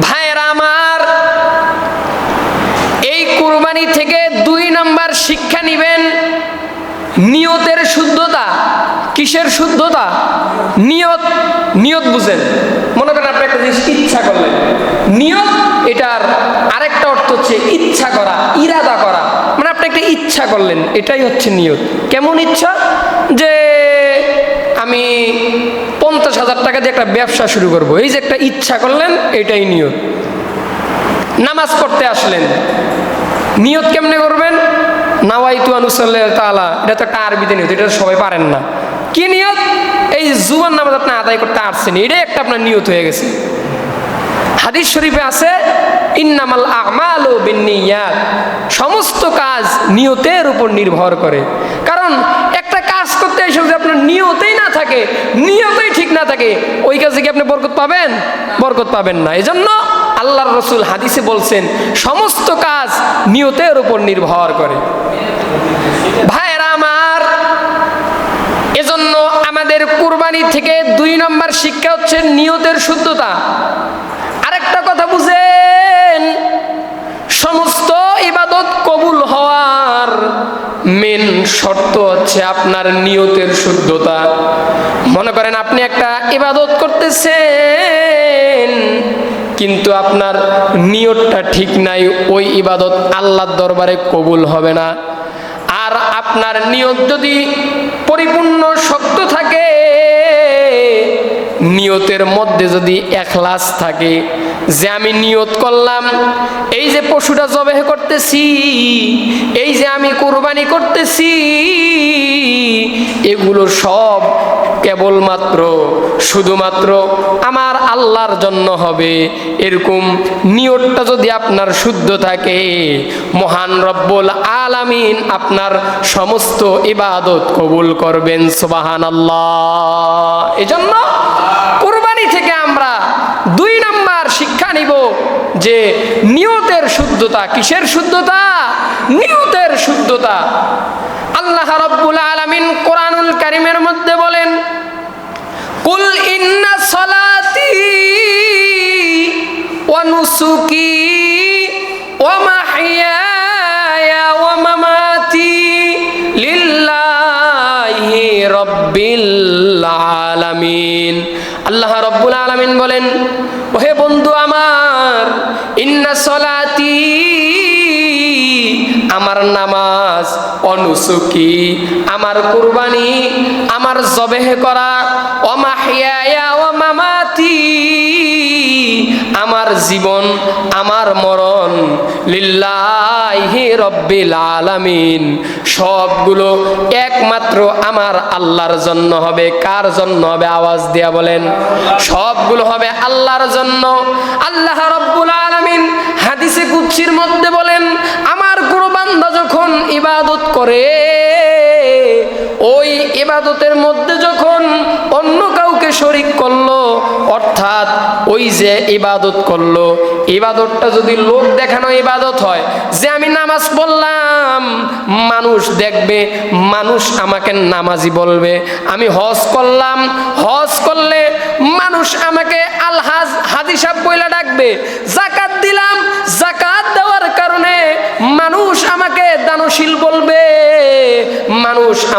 ভাইয়েরা আমার, এই কুরবানি থেকে দুই নাম্বার শিক্ষা নিবেন। নিয়তের শুদ্ধতা, কিসের শুদ্ধতা? নিয়ত নিয়ত বুঝেন। মনে করেন আপনি একটা জিনিস ইচ্ছা করলেন। নিয়ত, এটার আরেকটা অর্থ হচ্ছে ইচ্ছা করা, ইরাদা করা। মানে আপনি একটা ইচ্ছা করলেন, এটাই হচ্ছে নিয়ত। কেমন ইচ্ছা? যে আমি পঞ্চাশ হাজার টাকা দিয়ে একটা ব্যবসা শুরু করব। এই যে একটা ইচ্ছা করলেন, এটাই নিয়ত। নামাজ পড়তে আসলেন। নিয়ত কেমনে করবেন? নাওয়াইতু আনুসাল্লাহ তালা এটা তো একটা আরবিতে নিয়ত, এটা সবাই পারেন না। কি নিয়ত? এই জুয়ান নামাজ আপনি আদায় করতে আসছেন, এটাই একটা আপনার নিয়ত হয়ে গেছে। হাদিস শরীফে আছে, ইন্নামাল আমাল ও বিনিয়াত সমস্ত কাজ নিয়তের উপর নির্ভর করে। কারণ একটা কাজ করতে এসে যদি আপনার নিয়তেই না থাকে, নিয়তই ঠিক না থাকে। ওই কাজে কি আপনি বরকত পাবেন? বরকত পাবেন না। এজন্য আল্লাহর রসুল হাদিসে বলছেন, সমস্ত কাজ নিয়তের উপর নির্ভর করে। ভাইয়েরা আমার, এজন্য আমাদের কুরবানি থেকে দুই নম্বর শিক্ষা হচ্ছে নিয়তের শুদ্ধতা। আরেকটা কথা বুঝেন, সমস্ত ইবাদত কবুল হওয়ার মেন শর্ত হচ্ছে আপনার নিয়তের শুদ্ধতা। মনে করেন আপনি একটা ইবাদত করতেছেন, কিন্তু আপনার নিয়তটা ঠিক নাই, ওই ইবাদত আল্লাহর দরবারে কবুল হবে না। আর আপনার নিয়ত যদি পরিপূর্ণ শক্ত থাকে, নিয়তের মধ্যে যদি এখলাস থাকে যে আমি নিয়ত করলাম, এই যে পশুটা জবেহ করতেছি, এই যে আমি কোরবানি করতেছি, এগুলো সব কেবলমাত্র, শুধুমাত্র আমার আল্লাহর জন্য হবে। এরকম নিয়তটা যদি আপনার শুদ্ধ থাকে, মহান রব্বুল আলামিন আপনার সমস্ত ইবাদত কবুল করবেন সুবাহান আল্লাহ এজন্য কুরবানি থেকে আমরা নাম্বার শিক্ষা নিব যে নিয়তের শুদ্ধতা কিসের শুদ্ধতা? নিয়তের শুদ্ধতা। আল্লাহ রব্বুল আলামিন কোরআনুল কারিমের মধ্যে বলেন, কুল ইন্না সলাতি ওয়া নুসুকি ওয়া মাহইয়ায়া ওয়া মামাতি লিল্লাহি রাব্বিল আলামিন। আল্লাহ রব্বুল আলামিন বলেন সলাতি, আমার নামাজ অনুসুকি, আমার কুরবানি, আমার জবেহ করা অমাহিয়া ও মামাতি আমার জীবন, আমার মরণ লিল্লাহি রব্বিল আলামিন। সবগুলো একমাত্র আমার আল্লাহর জন্য হবে। কার জন্য হবে? আওয়াজ দিয়া বলেন। সবগুলো হবে আল্লাহর জন্য। আল্লাহ রব্বুল কুচ্ছির মধ্যে বলেন, আমার কোনো বান্দা যখন ইবাদত করে, ওই ইবাদতের মধ্যে যখন অন্য কাউকে শরিক করল, অর্থাৎ ওই যে ইবাদত করল, ইবাদতটা যদি লোক দেখানো ইবাদত হয়, যে আমি নামাজ পড়লাম, মানুষ দেখবে, মানুষ আমাকে নামাজি বলবে, আমি হজ করলাম, হজ করলে মানুষ আমাকে আলহাজ হাদিসাব বইলা ডাকবে, জাকাত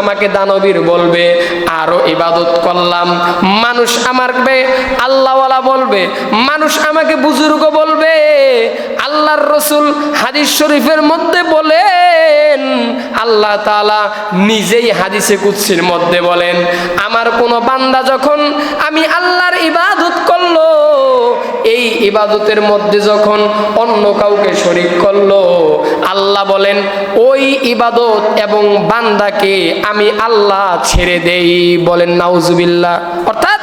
আমাকে দানবীর বলবে, আরও ইবাদত করলাম। মানুষ আমাকে, আল্লাহওয়ালা বলবে, মানুষ আমাকে বুজুর্গ বলবে। আল্লাহর রসুল হাদিস শরীফের মধ্যে বলেন, আল্লাহ তাআলা নিজেই হাদিসে কুৎসির মধ্যে বলেন, আমার কোনো বান্দা যখন আমি আল্লাহর ইবাদত করল, এই ইবাদতের মধ্যে যখন অন্য কাউকে শরিক করল আল্লাহ বলেন, ওই ইবাদত এবং বান্দাকে আমি আল্লাহ ছেড়ে দেই। বলেন, নাউজুবিল্লাহ। অর্থাৎ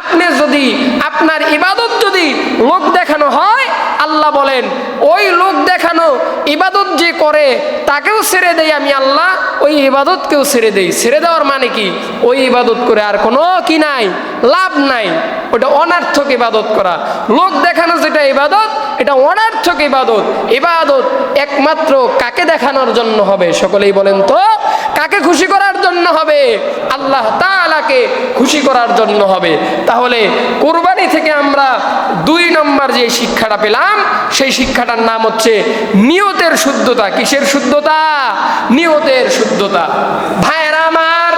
আপনি যদি আপনার ইবাদত যদি লোক দেখানো হয়, আল্লাহ বলেন, ওই লোক দেখানো ইবাদত যে করে, তাকেও ছেড়ে দেই আমি আল্লাহ, ওই ইবাদতকেও ছেড়ে দেই। ছেড়ে দেওয়ার মানে কি? ওই ইবাদত করে আর কোনো কি নাই, লাভ নাই। ওটা অনার্থক ইবাদত করা। লোক দেখানো যেটা ইবাদত এটা অনার্থক ইবাদত। ইবাদত একমাত্র কাকে দেখানোর জন্য হবে? সকলেই বলেন তো, কাকে খুশি করার জন্য হবে? আল্লাহ তাআলাকে খুশি করার জন্য হবে। তাহলে কোরবানি থেকে আমরা দুই নম্বর যে শিক্ষাটা পেলাম, সেই শিক্ষাটার নাম হচ্ছে নিয়তের শুদ্ধতা। কিসের শুদ্ধতা? নিয়তের শুদ্ধতা। ভাইয়েরা আমার,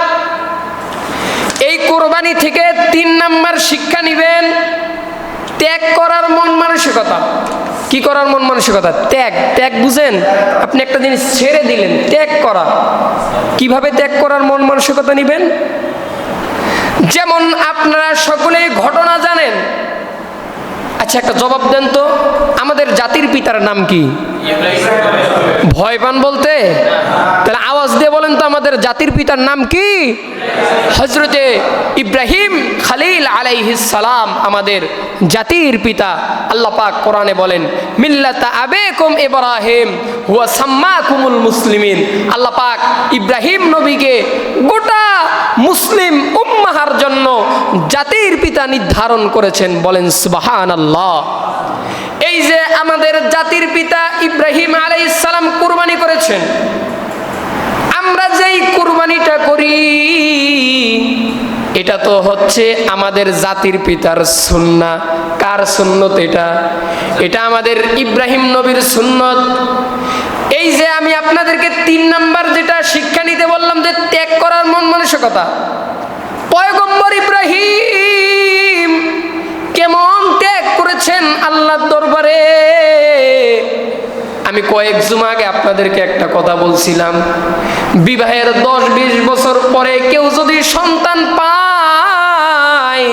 এই কোরবানি থেকে তিন নম্বর শিক্ষা নিবেন। ত্যাগ করার মন মানসিকতা। কি করার মন মানসিকতা? ত্যাগ। ত্যাগ বুঝেন? আপনি একটা জিনিস ছেড়ে দিলেন, ত্যাগ করা। কীভাবে ত্যাগ করার মন মানসিকতা নিবেন? যেমন আপনারা সকলেই ঘটনা জানেন আচ্ছা একটা জবাব দেন তো। আমাদের জাতির পিতার নাম কি? ভয় পান বলতে? তাহলে আওয়াজ দিয়ে বলেন তো আমাদের জাতির পিতার নাম কি? হজরতে ইব্রাহিম খালিল সালাম আমাদের জাতির পিতা। আল্লাহ পাক কোরআনে বলেন, মিল্লাতা আবেকুম ইব্রাহিম, হুয়া সাম্মাকুমুল মুসলিমিন। আল্লাহ পাক ইব্রাহিম নবীকে গোটা মুসলিম উম্মাহার জন্য জাতির পিতা নির্ধারণ করেছেন, বলেন, সুবহানাল্লাহ। এই যে আমাদের জাতির পিতা ইব্রাহিম আলাইহিস সালাম কুরবানি করেছেন, আমরা যেই কুরবানিটা করি, এটা তো হচ্ছে আমাদের জাতির পিতার সুন্না। কার সুন্নত এটা? এটা আমাদের ইব্রাহিম নবীর সুন্নত। এই যে আমি আপনাদেরকে তিন নাম্বার যেটা শিক্ষা নিতে বললাম যে ত্যাগ করার মন মানসিকতা পয়গম্বর ইব্রাহিম কেমন ত্যাগ করেছেন আল্লাহর দরবারে? আমি কয়েক জুম আগে আপনাদেরকে একটা কথা বলছিলাম। বিবাহের দশ বিশ বছর পরে কেউ যদি সন্তান পায়,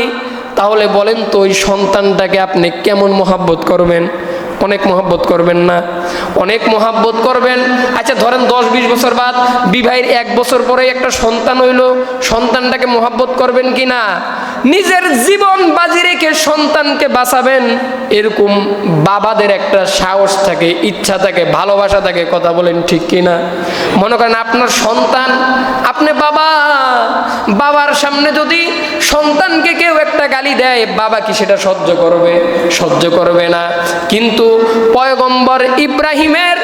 তাহলে বলেন তো ওই সন্তানটাকে আপনি কেমন মহাব্বত করবেন? অনেক মহাব্বত করবেন না। অনেক মহাব্বত করবেন। আচ্ছা ধরেন দশ বিশ বছর বাদ বিবাহের এক বছর পরে একটা সন্তান হইল, সন্তানটাকে মহাব্বত করবেন কি না? নিজের জীবন বাজি রেখে সন্তানকে বাঁচাবেন, এরকম বাবাদের একটা সাহস থাকে, ইচ্ছা থাকে, ভালোবাসা থাকে, কথা বলেন ঠিক কি না মনে করেন আপনার সন্তান, আপনি বাবা বাবার সামনে যদি সন্তানকে কেউ একটা গালি দেয়, বাবা কি সেটা সহ্য করবে? সহ্য করবে না। কিন্তু পয়গম্বর ইব্রাহিমের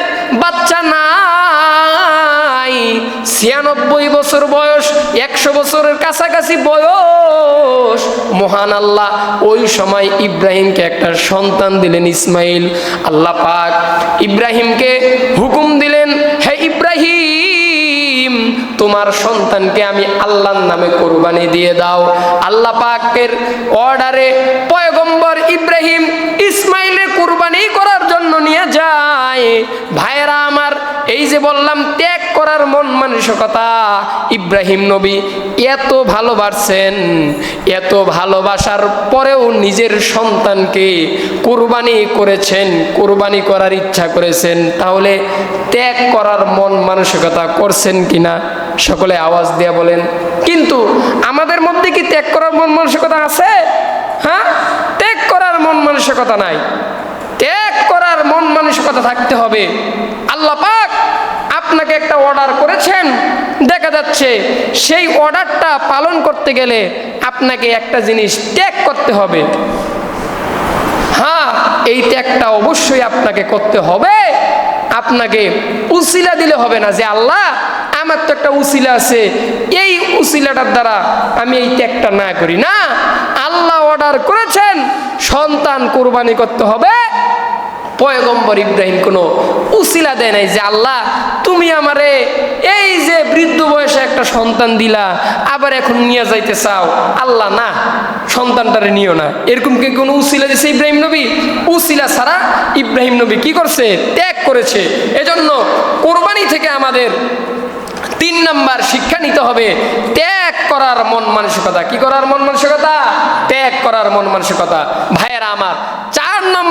বাচ্চা না ছিয়ানব্বই বছর বয়স, একশো বছরের কাছাকাছি বয়স। মহান আল্লাহ ওই সময় ইব্রাহিমকে একটা সন্তান দিলেন ইসমাইল। আল্লাহ পাক ইব্রাহিমকে হুকুম দিলেন, হে ইব্রাহিম তোমার সন্তানকে আমি আল্লাহর নামে কোরবানি দিয়ে দাও। আল্লাহ পাকের অর্ডারে পয়গম্বর ইব্রাহিম ইসমাইলে কোরবানি করার জন্য নিয়ে যায়। এই যে বললাম, ত্যাগ করার মন মানসিকতা। ইব্রাহিম নবী এত ভালোবাসছেন, এত ভালোবাসার পরেও নিজের সন্তানকে কোরবানি করেছেন, কোরবানি করার ইচ্ছা করেছেন। তাহলে ত্যাগ করার মন মানসিকতা করছেন কিনা, সকলে আওয়াজ দিয়ে বলেন। কিন্তু আমাদের মধ্যে কি ত্যাগ করার মন মানসিকতা আছে? হ্যাঁ? ত্যাগ করার মন মানসিকতা নাই। ত্যাগ করার মন মানসিকতা থাকতে হবে। আল্লাহ পাক আপনাকে একটা অর্ডার করেছেন। দেখা যাচ্ছে সেই অর্ডারটা পালন করতে গেলে আপনাকে একটা জিনিস ত্যাগ করতে হবে। হ্যাঁ এই ত্যাগটা অবশ্যই আপনাকে করতে হবে। আপনাকে উসিলা দিলে হবে না যে, আল্লাহ, আমার তো একটা উসিলা আছে। এই উসিলাটার দ্বারা আমি এই ত্যাগটা না করি। না, আল্লাহ অর্ডার করেছেন, সন্তান কোরবানি করতে হবে। পয়গম্বর ইব্রাহিম কোনো উসিলা দেয় নাই যে, আল্লাহ, তুমি আমারে এই যে বৃদ্ধ বয়সে একটা সন্তান দিলা, আবার এখন নিয়ে যাইতে চাও। আল্লাহ, না, সন্তানটারে নিও না। এরকম কি কোনো উসিলা দিছে ইব্রাহিম নবী? উসিলা ছাড়া ইব্রাহিম নবী কি করছে? ত্যাগ করেছে। এজন্য কোরবানি থেকে আমাদের তিন নাম্বার শিক্ষা নিতে হবে, ত্যাগ করার মন মানসিকতা। কি করার মন মানসিকতা? ত্যাগ করার মন মানসিকতা। ভাইয়েরা আমার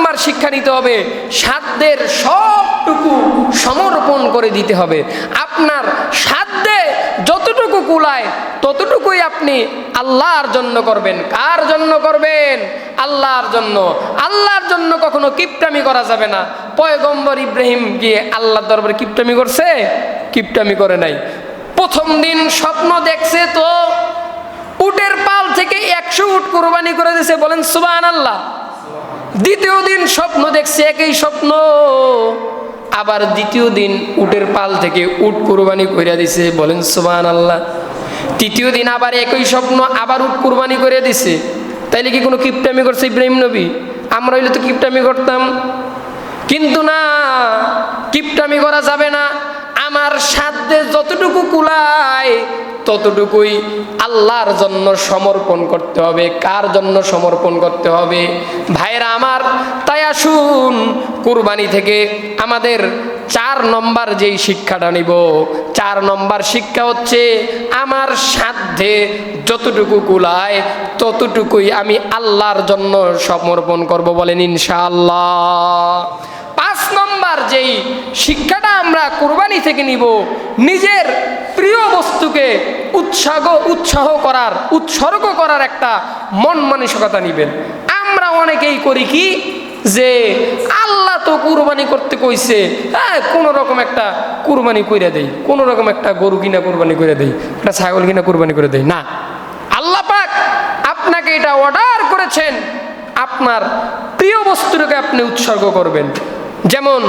নাম্বার শিক্ষা নিতে হবে, সাধ্যের সবটুকু সমর্পণ করে দিতে হবে। আপনার সাধ্যে যতটুকু কুলায়, ততটুকুই আপনি আল্লাহর জন্য করবেন। কার জন্য করবেন? আল্লাহর জন্য। আল্লাহর জন্য কখনো কিপটামি করা যাবে না। পয়গম্বর ইব্রাহিম গিয়ে আল্লাহর দরবারে কিপটামি করছে? কিপটামি করে নাই। প্রথম দিন স্বপ্ন দেখছে তো, উটের পাল থেকে একশো উট কোরবানি করে দিয়েছে বলেন সুবান আল্লাহ দ্বিতীয় দিন স্বপ্ন দেখছে একই স্বপ্ন। আবার দ্বিতীয় দিন উটের পাল থেকে উট কুরবানি কইরা দিছে, বলেন সুবান আল্লাহ তৃতীয় দিন আবার একই স্বপ্ন, আবার উট কুরবানি করে দিছে। তাইলে কি কোনো কিপটামি করছে ইব্রাহিম নবী? আমরা হইলে তো কিপটামি করতাম। কিন্তু না, কিপটামি করা যাবে না। আমার সাধ্যে যতটুকু কুলায়, ততটুকুই আল্লাহর জন্য সমর্পণ করতে হবে। কার জন্য সমর্পণ করতে হবে? ভাইরা আমার, তাই আসুন কুরবানি থেকে আমাদের চার নম্বর যেই শিক্ষাটা নিব। চার নম্বর শিক্ষা হচ্ছে, আমার সাধ্যে যতটুকু কুলায়, ততটুকুই আমি আল্লাহর জন্য সমর্পণ করব বলেন ইনশাআল্লাহ। পাঁচ নম্বর যেই শিক্ষাটা আমরা কোরবানি থেকে নিব, নিজের প্রিয় বস্তুকে উৎসাহ উৎসাহ করার, উৎসর্গ করার একটা মন মানসিকতা নিবেন। আমরা অনেকেই করি কি যে, আল্লাহ তো কুরবানি করতে কইছে হ্যাঁ কোনো রকম একটা কুরবানি করে দেই কোনো রকম একটা গরু কিনা কুরবানি করে দেই, একটা ছাগল কিনা কুরবানি করে দেই। না, আল্লাহ পাক আপনাকে এটা অর্ডার করেছেন, আপনার প্রিয় বস্তুটাকে আপনি উৎসর্গ করবেন। যেমন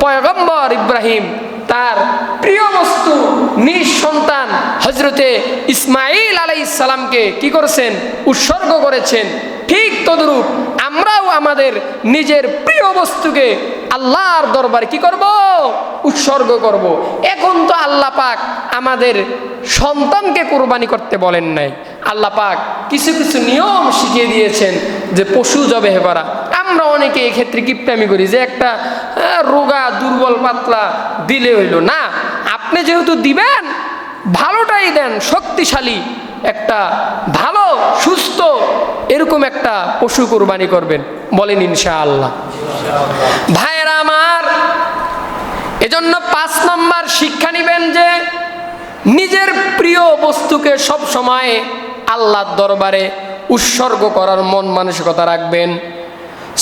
পয়গম্বর ইব্রাহিম, তার প্রিয় বস্তু, নিজ সন্তান হজরতে ইসমাইল আলাই ইসালামকে কি করেছেন? উৎসর্গ করেছেন। ঠিক তদরূপ আমরাও আমাদের নিজের প্রিয় বস্তুকে আল্লাহর দরবারে কি করব? উৎসর্গ করব। এখন তো আল্লাহ পাক আমাদের সন্তানকে কোরবানি করতে বলেন নাই। আল্লাহ পাক কিছু কিছু নিয়ম শিখিয়ে দিয়েছেন যে পশু জবে করা আমরা অনেকে এক্ষেত্রে কিপটামি করি যে একটা রোগা, দুর্বল, পাতলা দিলে হইল। না, আপনি যেহেতু দিবেন, ভালোটাই দেন, শক্তিশালী একটা, ভালো, সুস্থ, এরকম একটা পশু কোরবানি করবেন, বলেন ইনশাআল্লাহ। ভাইয়েরা আমার, এজন্য পাঁচ নম্বর শিক্ষা নিবেন যে, নিজের প্রিয় বস্তুকে সব সময় আল্লাহর দরবারে উৎসর্গ করার মন মানসিকতা রাখবেন।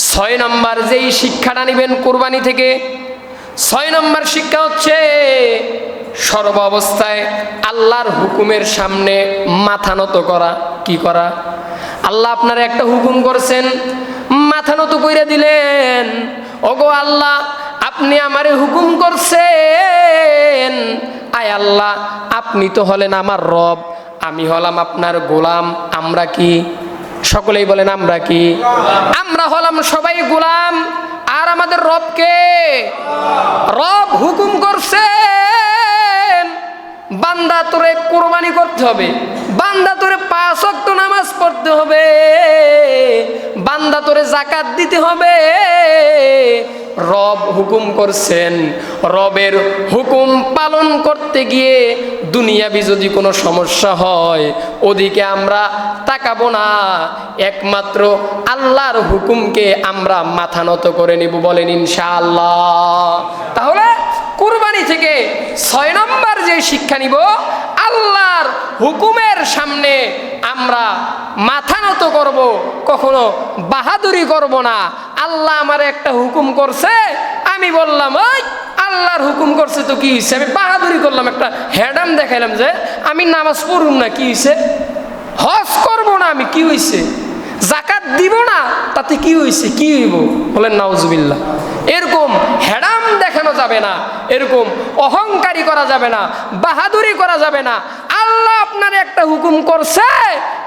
ছয় নম্বর যেই শিক্ষাটা নিবেন কোরবানি থেকে, ছয় নম্বর শিক্ষা হচ্ছে সর্ব অবস্থায় আল্লাহর হুকুমের সামনে মাথা নত করা। কি করা? আল্লাহ আপনার একটা হুকুম করছেন, মাথা নত কইরা দিলেন, ওগো আল্লাহ, আপনি আমারে হুকুম করছেন। আয় আল্লাহ, আপনি তো হলেন আমার রব, আমি হলাম আপনার গোলাম, আমরা কি? সকলেই বলেন, আমরা কি? আমরা হলাম সবাই গোলাম। আর আমাদের রবকে? রব হুকুম করছেন। বান্দা তোরে কোরবানি করতে হবে। বান্দা তোরে পাঁচ ওয়াক্ত নামাজ পড়তে হবে। বান্দা তোরে জাকাত দিতে হবে। রব হুকুম করছেন। রবের হুকুম পালন করতে গিয়ে দুনিয়াবি যদি কোনো সমস্যা হয়, ওদিকে আমরা তাকাবো না। একমাত্র আল্লাহর হুকুমকে আমরা মাথা নত করে নিব বলেন ইনশাআল্লাহ। তাহলে কুরবানি থেকে ছয় নম্বর যে শিক্ষা নিব, আল্লাহর হুকুমের সামনে আমরা মাথা নত করব, কখনো বাহাদুরি করব না। আল্লাহ আমার একটা হুকুম করছে, আমি বললাম ওই আল্লাহর হুকুম করছে তো কি হয়েছে আমি বাহাদুরি করলাম, একটা হ্যাডাম দেখাইলাম যে, আমি নামাজ পড়ুম না, কি হয়েছে হজ করব না আমি, কি হয়েছে জাকাত দিব না, তাতে কি হয়েছে কি হইব? বলেন, নাউজুবিল্লাহ। এরকম হেডাম দেখানো যাবে না, এরকম অহংকারী করা যাবে না, বাহাদুরি করা যাবে না। আল্লাহ আপনার একটা হুকুম করছে,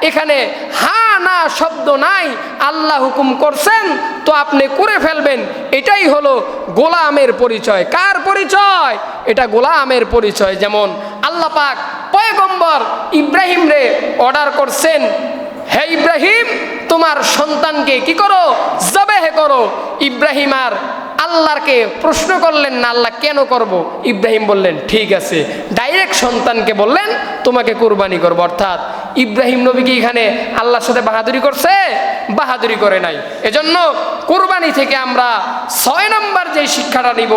এখানে হা, না শব্দ নাই, আল্লাহ হুকুম করছেন, তো আপনি করে ফেলবেন। এটাই হলো গোলামের পরিচয়। কার পরিচয়? এটা গোলামের পরিচয়। যেমন আল্লাহ পাক পয়গম্বর ইব্রাহিম রে অর্ডার করছেন, হে ইব্রাহিম, তোমার সন্তানকে কি করো? জবেহে করো। ইব্রাহিম আর আল্লাহকে প্রশ্ন করলেন না, আল্লাহ কেন করব? ইব্রাহিম বললেন, ঠিক আছে। ডাইরেক্ট সন্তানকে বললেন, তোমাকে কোরবানি করব। অর্থাৎ ইব্রাহিম নবী কি এখানে আল্লাহর সাথে বাহাদুরি করছে? বাহাদুরি করে নাই। এজন্য কোরবানি থেকে আমরা ছয় নম্বর যে শিক্ষাটা নিব,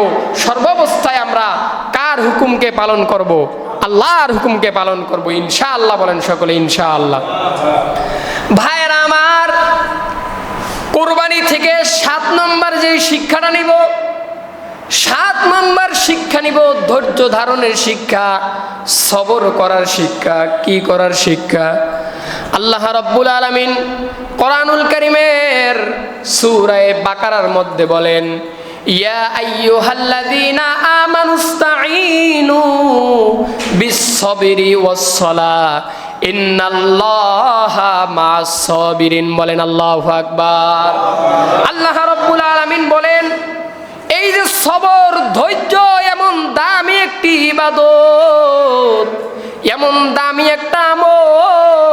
সর্বাবস্থায় আমরা কার হুকুমকে পালন করব? আল্লাহর হুকুমকে পালন করব। ইনশাআল্লাহ বলেন সকলে, ইনশাআল্লাহ। ভাইয়েরা আমার কোরবানি থেকে সাত নম্বর যে শিক্ষাটা নিব, সাত নম্বর শিক্ষা নিব, ধৈর্য ধারণের শিক্ষা, সবর করার শিক্ষা, কি করার শিক্ষা? আল্লাহ রব্বুল আলমিন কোরআনুল করিমের সুরায় বাকারার মধ্যে বলেন, ইয়া বলেন আল্লাহ আকবার। আল্লাহ রব্বুল আলমিন বলেন, এই যে সবর, ধৈর্য, এমন দামি একটি ইবাদত, এমন দামি একটা আমল